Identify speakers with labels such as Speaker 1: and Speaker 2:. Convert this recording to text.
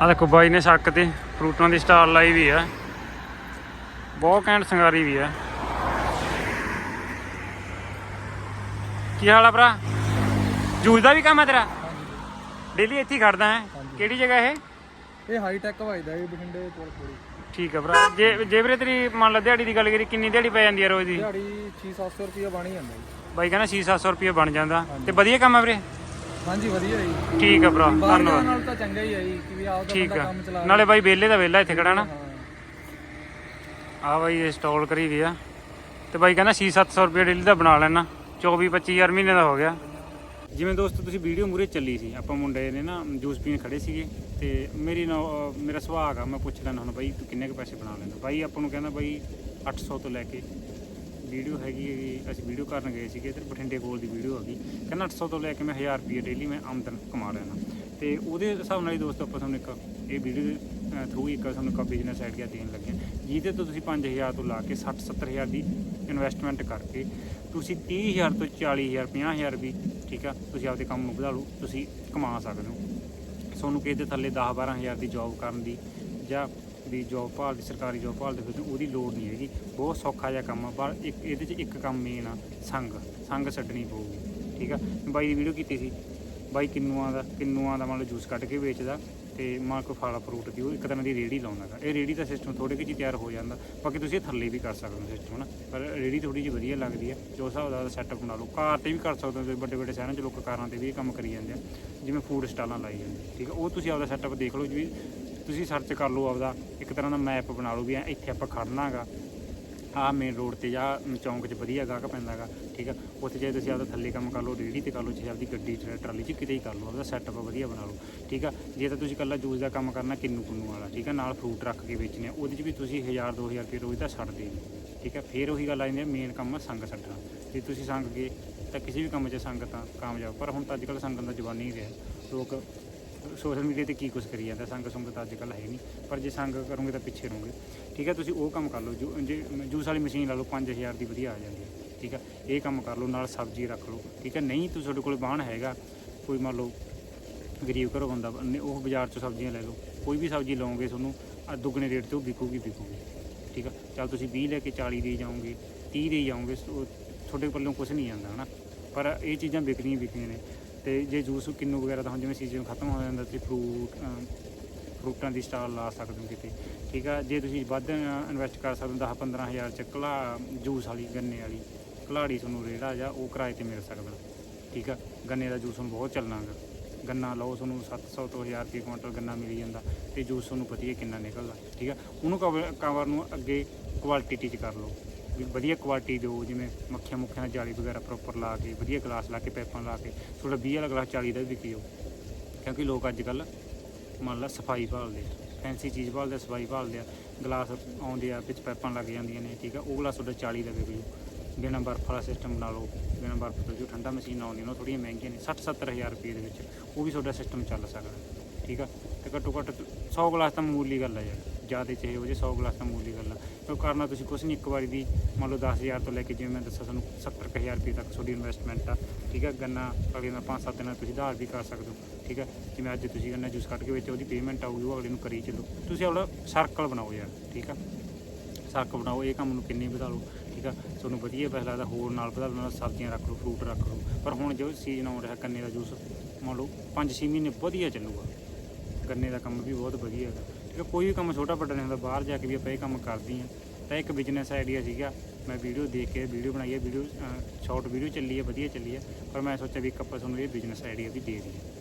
Speaker 1: ਆ ਦੇਖੋ ਬਾਈ ਨੇ ਛੱਕ ਤੇ ਫਰੂਟਾਂ ਦੀ ਸਟਾਲ ਲਾਈ ਵੀ ਆ। ਬਹੁਤ ਘੈਂਟ ਸੰਗਾਰੀ ਵੀ ਆ। ਕੀ ਹਾਲ ਆ ਭਰਾ? ਜੂਸ ਦਾ ਵੀ ਕੰਮ ਹੈ ਤੇਰਾ? ਡੇਲੀ ਇੱਥੇ ਹੀ ਖੜਦਾ ਹੈ? ਕਿਹੜੀ ਜਗ੍ਹਾ ਇਹ?
Speaker 2: ਇਹ ਹਾਈ ਟੈਕ ਵਜਦਾ ਇਹ ਬਠਿੰਡੇ ਕੋਲ ਥੋੜੀ
Speaker 1: ਠੀਕ ਆ ਭਰਾ। ਜੇ ਜੇ ਵੀਰੇ ਤੇਰੀ ਮੰਨ ਲਾ ਦਿਹਾੜੀ ਦੀ ਗੱਲ ਕਰੀ ਕਿੰਨੀ ਦਿਹਾੜੀ ਪੈ ਜਾਂਦੀ ਆ ਰੋਜ਼ ਦੀ?
Speaker 2: ਦਿਹਾੜੀ 6-700 ਰੁਪਏ ਬਣ ਹੀ ਜਾਂਦਾ
Speaker 1: ਬਾਈ ਕਹਿੰਦਾ 6-700 ਰੁਪਏ ਬਣ ਜਾਂਦਾ। ਤੇ ਵਧੀਆ ਕੰਮ ਆ ਵੀਰੇ?
Speaker 2: ਹਾਂਜੀ ਵਧੀਆ ਜੀ।
Speaker 1: ਠੀਕ ਆ ਭਰਾ
Speaker 2: ਬਾਹਰ ਜਾਣ
Speaker 1: ਧੰਨਵਾਦ।
Speaker 2: ਨਾਲ ਤਾਂ ਚੰਗਾ ਹੀ ਹੈ ਜੀ ਕਿ ਵੀ ਆਪਦਾ
Speaker 1: ਠੀਕ
Speaker 2: ਬੰਦਾ
Speaker 1: ਆ।
Speaker 2: ਕੰਮ ਚਲਾ
Speaker 1: ਨਾਲੇ ਬਾਈ ਵਿਹਲੇ ਦਾ ਵਿਹਲਾ ਇੱਥੇ ਖੜਾ ਨਾ। ਆ ਬਾਈ ਇਹ ਸਟਾਲ ਕਰੀ ਵੀ ਆ। ਤੇ ਬਾਈ ਕਹਿੰਦਾ 6-700 ਰੁਪਏ ਡੇਲੀ ਦਾ ਬਣਾ ਲੈਣਾ। 24-25000 ਮਹੀਨੇ ਦਾ ਹੋ ਗਿਆ। ਜਿਵੇਂ ਦੋਸਤੋ ਤੁਸੀਂ ਵੀਡੀਓ ਮੂਰੇ ਚੱਲੀ ਸੀ। ਆਪਾਂ ਮੁੰਡੇ ਨੇ ਨਾ ਜੂਸ ਪੀਣ ਖੜੇ ਸੀਗੇ। ਤੇ ਮੇਰੀ ਨਾ ਅਹ ਮੇਰਾ ਸੁਭਾਅ ਆ ਮੈਂ ਪੁੱਛ ਲੈਣਾ ਹੁਣ ਬਾਈ ਤੂੰ ਕਿੰਨੇ ਕੁ ਪੈਸੇ ਬਣਾ ਲੈਂਦਾ? ਬਾਈ ਆਪਾਂ ਨੂੰ ਕਹਿੰਦਾ ਬਾਈ 800 ਤੋਂ ਲੈ ਕੇ ਵੀਡੀਓ ਹੈਗੀ ਹੈਗੀ ਅਸੀਂ ਵੀਡੀਓ ਕਰਨ ਗਏ ਸੀਗੇ ਤੇ ਬਠਿੰਡੇ ਕੋਲ ਦੀ ਵੀਡੀਓ ਹੈਗੀ। ਕਹਿੰਦਾ 800 ਤੋਂ ਲੈ ਕੇ ਮੈਂ 1000 ਰੁਪਏ ਡੇਲੀ ਮੈਂ ਆਮਦਨ ਕਮਾ ਲੈਣਾ ਤੇ ਉਹਦੇ ਹਿਸਾਬ ਨਾਲ ਹੀ ਦੋਸਤੋ ਆਪਾਂ ਤੁਹਾਨੂੰ ਇੱਕ ਇਹ ਵੀਡੀਓ ਦੇ ਥਰੂ ਇੱਕ ਤੁਹਾਨੂੰ ਇੱਕ ਬਿਜ਼ਨਸ ਆਈਡੀਆ ਦੇਣ ਲੱਗੇ ਜਿਹਦੇ ਤੋਂ ਤੁਸੀਂ 5000 ਤੋਂ ਲਾ ਕੇ 60 70000 ਦੀ ਇਨਵੈਸਟਮੈਂਟ ਕਰਕੇ ਤੁਸੀਂ 30000 ਤੋਂ 40000 50000 ਵੀ ਠੀਕ ਆ, ਤੁਸੀਂ ਆਪਦੇ ਕੰਮ ਨੂੰ ਵਧਾ ਲਓ ਤੁਸੀਂ ਕਮਾ ਸਕਦੇ ਹੋ। ਤੁਹਾਨੂੰ ਕਿਸੇ ਦੇ ਥੱਲੇ 10 12000 ਦੀ ਜੌਬ ਕਰਨ ਦੀ ਜਾਂ ਵੀ ਜੋਬ ਭਾਲ ਦੀ, ਸਰਕਾਰੀ ਜੋਬ ਭਾਲਦੇ ਫਿਰ ਉਹਦੀ ਲੋੜ ਨਹੀਂ ਹੈਗੀ। ਬਹੁਤ ਸੌਖਾ ਜਿਹਾ ਕੰਮ ਆ, ਪਰ ਇੱਕ, ਇਹਦੇ 'ਚ ਇੱਕ ਕੰਮ ਮੇਨ ਆ, ਸੰਗ। ਸੰਗ ਛੱਡਣੀ ਪਊਗੀ, ਠੀਕ ਆ? ਬਾਈ ਦੀ ਵੀਡੀਓ ਕੀਤੀ ਸੀ। ਬਾਈ ਕਿੰਨੂਆਂ ਦਾ ਕਿੰਨੂਆਂ ਦਾ ਮਤਲਬ ਜੂਸ ਕੱਢ ਕੇ ਵੇਚਦਾ। ਤੇ ਮਾਂ ਕੋਈ ਫਲ ਫਰੂਟ ਦੀ ਉਹ ਇੱਕ ਤਰ੍ਹਾਂ ਦੀ ਰੇੜੀ ਲਾਉਂਦਾਗਾ ਇਹ ਰੇੜੀ ਦਾ ਸਿਸਟਮ ਥੋੜੇ ਕਿ ਜੀ ਤਿਆਰ ਹੋ ਜਾਂਦਾ। ਬਾਕੀ ਤੁਸੀਂ ਥੱਲੇ ਵੀ ਕਰ ਸਕਦੇ ਹੋ ਸਿਸਟਮ ਨਾ ਪਰ ਰੇੜੀ ਥੋੜੀ ਜਿਹੀ ਵਧੀਆ ਲੱਗਦੀ ਹੈ। ਜੋ ਹਿਸਾਬ ਦਾ ਸੈਟਅਪ ਬਣਾ ਲਓ। ਕਾਰ ਤੇ ਵੀ ਕਰ ਸਕਦੇ ਹੋ ਤੁਸੀਂ, ਵੱਡੇ ਵੱਡੇ ਸ਼ਹਿਰਾਂ 'ਚ ਲੋਕ ਕਾਰਾਂ ਤੇ ਵੀ ਇਹ ਕੰਮ ਕਰੀ ਜਾਂਦੇ ਆ। ਜਿਵੇਂ ਫੂਡ ਸਟਾਲਾਂ ਲਾਈ ਜਾਂਦੇ ਠੀਕ ਹੈ ਉਹ ਤੁਸੀਂ ਆਪਦਾ ਸੈਟਅਪ ਦੇਖ ਲਓ। ਜੀ ਤੁਸੀਂ ਸਰਚ ਕਰ ਲਓ ਆਪਦਾ। ਇੱਕ ਤਰ੍ਹਾਂ ਦਾ ਮੈਪ ਬਣਾ ਲਓ ਵੀ ਐਂ ਇੱਥੇ ਆਪਾਂ ਖੜਨਾਗਾ ਆਹ ਮੇਨ ਰੋਡ ਤੇ ਜਾਂ ਚੌਂਕ 'ਚ ਵਧੀਆ ਗਾਹਕ ਪੈਂਦਾਗਾ ਠੀਕ ਆ? ਉੱਥੇ ਜੇ ਤੁਸੀਂ ਆਪਦਾ ਥੱਲੇ ਕੰਮ ਕਰ ਲਓ ਰੇੜੀ ਤੇ ਕਰ ਲਓ ਜੇ ਆਪਦੀ ਗੱਡੀ 'ਚ ਟਰਾਲੀ 'ਚ ਕਿਤੇ ਹੀ ਕਰ ਲਓ, ਆਪਦਾ ਸੈਟਅਪ ਵਧੀਆ ਬਣਾ ਲਓ, ਠੀਕ ਆ? ਜੇ ਤਾਂ ਤੁਸੀਂ ਇਕੱਲਾ ਜੂਸ ਦਾ ਕੰਮ ਕਰਨਾ, ਕਿੰਨੂ ਕੁੰਨੂ ਵਾਲਾ, ਠੀਕ ਆ? ਨਾਲ ਫਰੂਟ ਰੱਖ ਕੇ ਵੇਚਣੇ ਆ ਉਹਦੇ 'ਚ ਵੀ ਤੁਸੀਂ 1000 2000 ਰੁਪਏ ਰੋਜ਼ ਦਾ ਛੱਡਦੇ ਹੋ ਠੀਕ ਆ? ਫੇਰ ਉਹੀ ਗੱਲ ਆ ਜਾਂਦੀ ਹੈ ਮੇਨ ਕੰਮ ਆ ਸੰਗ ਛੱਡਣਾ ਜੇ ਤੁਸੀਂ ਸੰਗ ਗਏ ਤਾਂ ਕਿਸੇ ਵੀ ਕੰਮ 'ਚ ਸੰਗ ਤਾਂ ਕਾਮਯਾਬ, ਪਰ ਹੁਣ ਤਾਂ ਅੱਜ ਕੱਲ੍ਹ ਸੰਗਨ ਦਾ ਜਵਾਨੀ ਹੀ ਰਿਹਾ, ਲੋਕ ਸੋਸ਼ਲ ਮੀਡੀਆ ਤੇ ਕੀ ਕੁਝ ਕਰੀ ਜਾਂਦਾ, ਸੰਗ ਸੁੰਗ ਤਾਂ ਅੱਜ ਕੱਲ੍ਹ ਹੈ ਨਹੀਂ, ਪਰ ਜੇ ਸੰਗ ਕਰੋਗੇ ਤਾਂ ਪਿੱਛੇ ਰਹੋਗੇ। ਠੀਕ ਹੈ, ਤੁਸੀਂ ਉਹ ਕੰਮ ਕਰ ਲਓ, ਜੂ, ਜੇ ਜੂਸ ਵਾਲੀ ਮਸ਼ੀਨ ਲਾ ਲਓ 5000 ਦੀ ਵਧੀਆ ਆ ਜਾਂਦੀ ਹੈ। ਠੀਕ ਹੈ, ਇਹ ਕੰਮ ਕਰ ਲਓ, ਨਾਲ ਸਬਜ਼ੀ ਰੱਖ ਲਓ। ਠੀਕ ਹੈ, ਨਹੀਂ ਤੁਸੀਂ ਤੁਹਾਡੇ ਕੋਲ ਬਾਣ ਹੈਗਾ, ਕੋਈ ਮੰਨ ਲਓ ਗਰੀਬ ਘਰੋਂ ਬੰਦਾ ਉਹ ਬਾਜ਼ਾਰ ਚੋਂ ਸਬਜ਼ੀਆਂ ਲੈ ਲਓ, ਕੋਈ ਵੀ ਸਬਜ਼ੀ ਲਓਗੇ ਤੁਹਾਨੂੰ ਦੁੱਗਣੇ ਰੇਟ ਤੇ ਉਹ ਵਿਕੂਗੀ ਵਿਕੂਗੀ। ਠੀਕ ਆ ਚੱਲ ਤੁਸੀਂ 20 ਲੈ ਕੇ 40 ਦੇ ਜਾਓਗੇ 30 ਦੇ ਜਾਓਗੇ ਤੁਹਾਡੇ ਪੱਲੋਂ ਕੁਝ ਨਹੀਂ ਜਾਂਦਾ ਹਨਾ? ਪਰ ਇਹ ਚੀਜ਼ਾਂ ਵਿਕਣੀਆਂ ਵਿਕਣੀਆਂ ਨੇ। ਤੇ ਜੇ ਜੂਸ ਕਿੰਨੂ ਵਗੈਰਾ ਤਾਂ ਹੁਣ ਜਿਵੇਂ ਸੀਜ਼ਨ ਖਤਮ ਹੋ ਜਾਂਦਾ ਤੇ ਫਰੂਟ ਫਰੂਟਾਂ ਦੀ ਸਟਾਲ ਲਾ ਸਕਦੇ ਹੋ ਕਿਤੇ। ਠੀਕ ਆ? ਜੇ ਤੁਸੀਂ ਵੱਧ ਇਨਵੈਸਟ ਕਰ ਸਕਦੇ ਹੋ 10 15000 ਚ ਕਲਾ, ਜੂਸ ਵਾਲੀ, ਗੰਨੇ ਵਾਲੀ, ਕਲਾੜੀ ਤੁਹਾਨੂੰ ਰੇੜਾ ਜਾਂ ਉਹ ਕਿਰਾਏ ਤੇ ਮਿਲ ਸਕਦਾ। ਠੀਕ ਆ? ਗੰਨੇ ਦਾ ਜੂਸ ਹੁਣ ਬਹੁਤ ਚੱਲਣਾ ਗਾ ਗੰਨਾ ਲਓ ਤੁਹਾਨੂੰ 700 ਤੋਂ 1000 ਰੁਪਏ ਕੁਇੰਟਲ ਗੰਨਾ ਮਿਲ ਜਾਂਦਾ ਤੇ ਜੂਸ ਤੁਹਾਨੂੰ ਪਤਾ ਹੀ ਹੈ ਕਿੰਨਾ ਨਿਕਲਦਾ। ਠੀਕ ਆ? ਉਹਨੂੰ ਕਵਰ ਕਵਰ ਨੂੰ ਅੱਗੇ ਕੁਆਲਿਟੀ ਚ ਕਰ ਲਓ। ਵੀ ਵਧੀਆ ਕੁਆਲਿਟੀ ਦਿਓ, ਜਿਵੇਂ ਮੱਖੀਆਂ ਮੁੱਖੀਆਂ ਨਾਲ ਜਾਲੀ ਵਗੈਰਾ ਪ੍ਰੋਪਰ ਲਾ ਕੇ, ਵਧੀਆ ਗਲਾਸ ਲਾ ਕੇ ਪੈਪਾਂ ਲਾ ਕੇ ਤੁਹਾਡਾ 20 ਵਾਲਾ ਗਲਾਸ 40 ਦਾ ਵੀ ਵਿਕਿਓ ਕਿਉਂਕਿ ਲੋਕ ਅੱਜ ਕੱਲ ਮੰਨ ਲਾ ਸਫ਼ਾਈ ਭਾਲਦੇ ਆ ਫੈਂਸੀ ਚੀਜ਼ ਭਾਲਦੇ ਸਫ਼ਾਈ ਭਾਲਦੇ ਆ, ਗਲਾਸ ਆਉਂਦੇ ਆ, ਵਿੱਚ ਪੈਪਾਂ ਲੱਗ ਜਾਂਦੀਆਂ ਨੇ, ਠੀਕ ਆ, ਉਹ ਗਲਾਸ ਤੁਹਾਡਾ 40 ਦਾ ਵਿਕ ਜੂ ਬਿਨਾਂ ਬਰਫ ਵਾਲਾ ਸਿਸਟਮ ਬਣਾ ਲਓ, ਬਿਨਾਂ ਬਰਫ ਤੋਂ ਜੋ ਠੰਡਾ ਮਸ਼ੀਨ ਆਉਂਦੀਆਂ ਉਹ ਥੋੜ੍ਹੀਆਂ ਮਹਿੰਗੀਆਂ ਨੇ 60 70000 ਰੁਪਏ ਦੇ ਵਿੱਚ, ਉਹ ਵੀ ਤੁਹਾਡਾ ਸਿਸਟਮ ਚੱਲ ਸਕਦਾ, ਠੀਕ ਆ। ਤੇ ਘੱਟੋ ਘੱਟ 100 ਗਲਾਸ ਤਾਂ ਮਾਮੂਲੀ ਗੱਲ ਆ ਯਾਰ। ਜ਼ਿਆਦਾ ਚਾਹੇ ਹੋ ਜੇ 100 ਗਲਾਸ ਤਾਂ ਦੀ ਗੱਲ ਆ। ਉਹ ਕਰਨਾ ਤੁਸੀਂ ਕੁਝ ਨਹੀਂ, ਇੱਕ ਵਾਰੀ ਦੀ ਮੰਨ ਲਓ 10000 ਤੋਂ ਲੈ ਕੇ ਜਿਵੇਂ ਮੈਂ ਦੱਸਿਆ ਤੁਹਾਨੂੰ 70000 ਰੁਪਏ ਤੱਕ ਤੁਹਾਡੀ ਇਨਵੈਸਟਮੈਂਟ ਆ, ਠੀਕ ਆ? ਗੰਨਾ ਅਗਲੇ ਨਾਲ 5-7 ਦਿਨਾਂ ਤੁਸੀਂ ਉਧਾਰ ਵੀ ਕਰ ਸਕਦੇ ਹੋ, ਠੀਕ ਆ? ਜਿਵੇਂ ਅੱਜ ਤੁਸੀਂ ਗੰਨਾ ਜੂਸ ਕੱਢ ਕੇ ਵਿੱਚ ਉਹਦੀ ਪੇਮੈਂਟ ਆਊਗੀ, ਉਹ ਅਗਲੇ ਨੂੰ ਕਰੀ ਚੱਲੋ। ਤੁਸੀਂ ਆਪਣਾ ਸਰਕਲ ਬਣਾਓ ਯਾਰ, ਠੀਕ ਆ? ਸਰਕਲ ਬਣਾਓ, ਇਹ ਕੰਮ ਨੂੰ ਕਿੰਨੀ ਵਧਾ ਲਓ ਠੀਕ ਆ? ਤੁਹਾਨੂੰ ਵਧੀਆ ਪੈਸਾ ਲੱਗਦਾ, ਹੋਰ ਨਾਲ ਵਧਾ ਲਓ ਸਬਜ਼ੀਆਂ ਰੱਖ ਲਓ ਫਰੂਟ ਰੱਖ ਲਓ। ਪਰ ਹੁਣ ਜੋ ਸੀਜ਼ਨ ਆਉਣ ਰਿਹਾ ਗੰਨੇ ਦਾ ਜੂਸ ਮੰਨ ਲਓ 5-6 ਮਹੀਨੇ ਵਧੀਆ ਚੱਲੂਗਾ। ਗੰਨੇ ਦਾ ਕੰਮ ਵੀ ਬਹੁਤ ਵਧੀਆ ਹੈਗਾ। ਠੀਕ ਕੋਈ ਵੀ ਕੰਮ ਛੋਟਾ ਵੱਡਾ ਨਹੀਂ ਹੁੰਦਾ, ਬਾਹਰ ਜਾ ਕੇ ਵੀ ਆਪਾਂ ਇਹ ਕੰਮ ਕਰਦੀ ਹਾਂ। ਤਾਂ ਇੱਕ ਬਿਜ਼ਨਸ ਆਈਡੀਆ ਸੀਗਾ, ਮੈਂ ਵੀਡੀਓ ਦੇਖ ਕੇ ਵੀਡੀਓ ਬਣਾਈ ਹੈ ਵੀਡੀਓ ਸ਼ਾਰਟ ਵੀਡੀਓ ਚੱਲੀ ਹੈ, ਵਧੀਆ ਚੱਲੀ ਹੈ। ਪਰ ਮੈਂ ਸੋਚਿਆ ਵੀ ਇੱਕ ਆਪਾਂ ਤੁਹਾਨੂੰ ਇਹ ਬਿਜ਼ਨਸ ਆਈਡੀਆ ਵੀ ਦੇ ਦਈਏ।